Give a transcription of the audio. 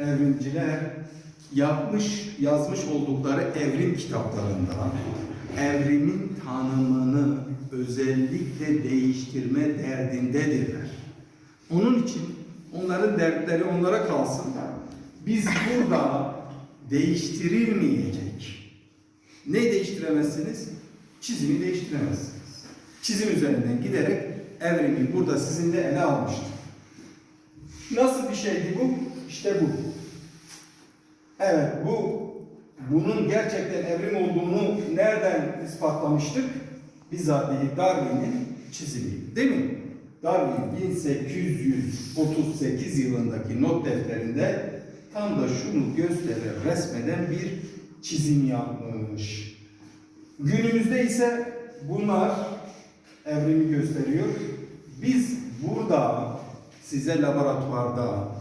evrimciler yapmış, yazmış oldukları evrim kitaplarında evrimin tanımını özellikle değiştirme derdindedirler. Onun için onların dertleri onlara kalsın. Biz burada değiştirilmeyecek. Ne değiştiremezsiniz? Çizimi değiştiremezsiniz. Çizim üzerinden giderek evrimi burada sizinle ele almıştır. Nasıl bir şeydi bu? İşte bu. Evet bu bunun gerçekten evrim olduğunu nereden ispatlamıştık? Bizzat Darwin'in çizimi. Değil mi? Darwin 1838 yılındaki not defterinde tam da şunu gösterir, resmeden bir çizim yapmış. Günümüzde ise bunlar evrimi gösteriyor. Biz burada size laboratuvarda